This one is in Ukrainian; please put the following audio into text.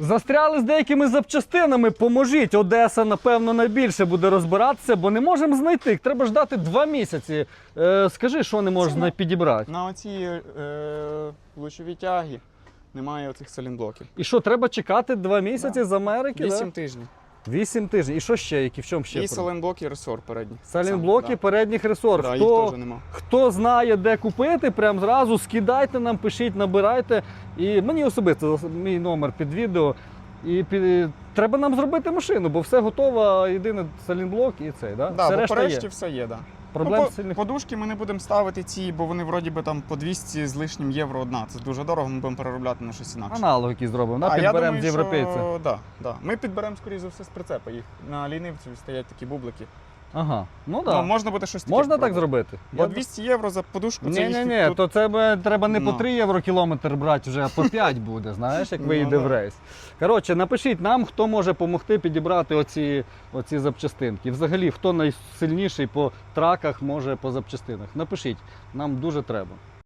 Застряли з деякими запчастинами. Поможіть. Одеса, напевно, найбільше буде розбиратися, бо не можемо знайти. Треба ждати два місяці. Е, скажи, що не можна на- підібрати. На оці е, лучовій тягі немає оцих салінблоків. І що, треба чекати два місяці з Америки? Вісім да? тижнів. Вісім тижнів. І що ще? Які в чому ще? І саленблок, і ресор передній. Саленблоки да. передніх ресор. да. хто, їх теж нема. хто знає, де купити, прям зразу скидайте нам, пишіть, набирайте. І мені особисто мій номер під відео. І під... треба нам зробити машину, бо все готово, єдине салінблок і цей. Да? Да, все бо решта решті є. все є, да. Проблем ну, по- сильних. Подушки ми не будемо ставити ці, бо вони вроді би там по 200 з лишнім євро одна. Це дуже дорого, ми будемо переробляти на щось інакше. Аналог який зробимо, да? Підберемо з європейця. Що... Да, да. Ми підберемо, скоріше за все, з прицепа їх. На лінивців стоять такі бублики. Ага. Ну Ну, так. можна буде щось таке Можна так зробити? Бо Я- 200 євро за подушку це Ні, ні, їх ні, тут... то це б- треба не по Ну. 3 євро кілометр брати вже, а по 5 буде, знаєш, як Ну, вийде в да. рейс. Коротше, напишіть нам, хто може допомогти підібрати оці, оці запчастинки. Взагалі, хто найсильніший по траках може по запчастинах. Напишіть, нам дуже треба.